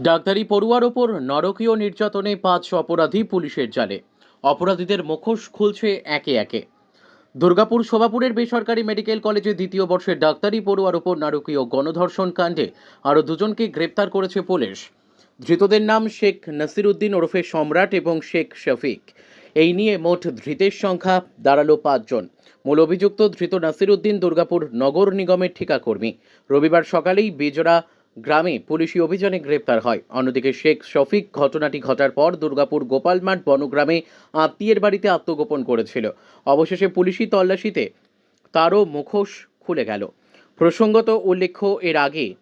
ডাক্তারি পড়ুয়ার ওপর নরকীয় নির্যাতনে পাঁচ অপরাধী পুলিশের জালে। অপরাধীদের মুখোশ খুলছে একে একে। দুর্গাপুর শোভাপুরের বেসরকারি মেডিকেল কলেজে দ্বিতীয় বর্ষের ডাক্তারি পড়ুয়ার ওপর নারকীয় গণধর্ষণ কাণ্ডে আরও দুজনকে গ্রেপ্তার করেছে পুলিশ। ধৃতদের নাম শেখ নাসিরুদ্দিন ওরফে সম্রাট এবং শেখ শফিক। এই নিয়ে মোট ধৃতের সংখ্যা দাঁড়াল পাঁচজন মূল অভিযুক্ত ধৃত নাসিরুদ্দিন দুর্গাপুর নগর নিগমের ঠিকাকর্মী। রবিবার সকালেই বেজরা গ্রামে পুলিশি অভিযানে গ্রেপ্তার হয়। অন্যদিকে শেখ শফিক ঘটনাটি ঘটার পর দুর্গাপুর গোপালমাঠ বনগ্রামে আত্মীয়ের বাড়িতে আত্মগোপন করেছিল। অবশেষে পুলিশি তল্লাশিতে তারও মুখোশ খুলে গেল। প্রসঙ্গত উল্লেখ্য, এর আগে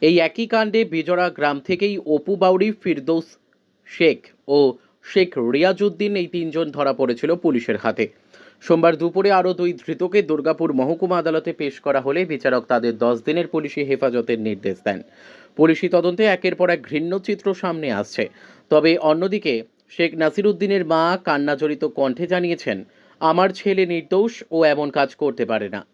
এই একই কাণ্ডে বেজরা গ্রাম থেকেই অপু বাউরি ফিরদৌস শেখ ও শেখ রিয়াজউদ্দিন এই তিনজন ধরা পড়েছিল পুলিশের হাতে। সোমবার দুপুরে আরও দুই ধৃতকে দুর্গাপুর মহকুমা আদালতে পেশ করা হলে বিচারক তাদের দশ দিনের পুলিশি হেফাজতের নির্দেশ দেন। পুলিশি তদন্তে একের পর এক ঘৃণ্য চিত্র সামনে আসছে। তবে অন্যদিকে, শেখ নাসিরুদ্দিনের মা কান্নাজড়িত কণ্ঠে জানিয়েছেন, আমার ছেলে নির্দোষ ও এমন কাজ করতে পারে না।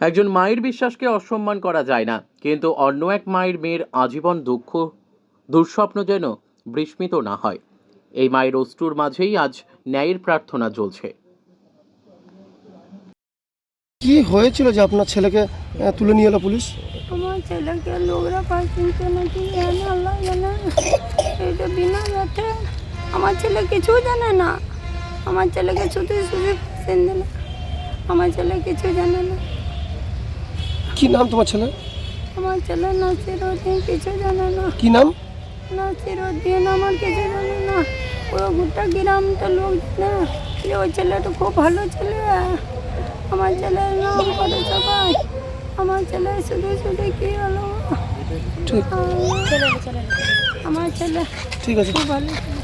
একজন মায়ের বিশ্বাসকে অসম্মান করা যায় না কিন্তু অন্য এক মায়ের মেয়ের আজীবন দুঃখ দুঃস্বপ্ন যেন বিস্মিত না হয়। এই মায়ের অশ্রুর মাঝেই আজ ন্যায়ের প্রার্থনা চলছে। কি হয়েছিল যে আপনার ছেলেকে তুলে নিয়ে এলো পুলিশ? আমার ছেলেকে লোকরা পাঠিয়েছে নাকি? আল্লাহ জানে। এটা বিনা যাতে আমার ছেলে কিছু জানে না। আমার ছেলেকে শুধু শুধু আমার ছেলে কিছু জানে না। কি নাম তোমার ছেলে? আমার ছেলে নাসির উদ্দিন কিছু জানে না। কি নাম? নাসির উদ্দিন আমার কিছু জানে না। পুরো গোটা গ্রামটা লোক জানে। যে ওই ছেলেটা খুব ভালো ছেলে। আমার ছেলের নাম করে সবাই। আমার ছেলে শুধু শুধু কি হলো? ঠিক। আমার ছেলে ঠিক আছে। খুব ভালো ছেলে।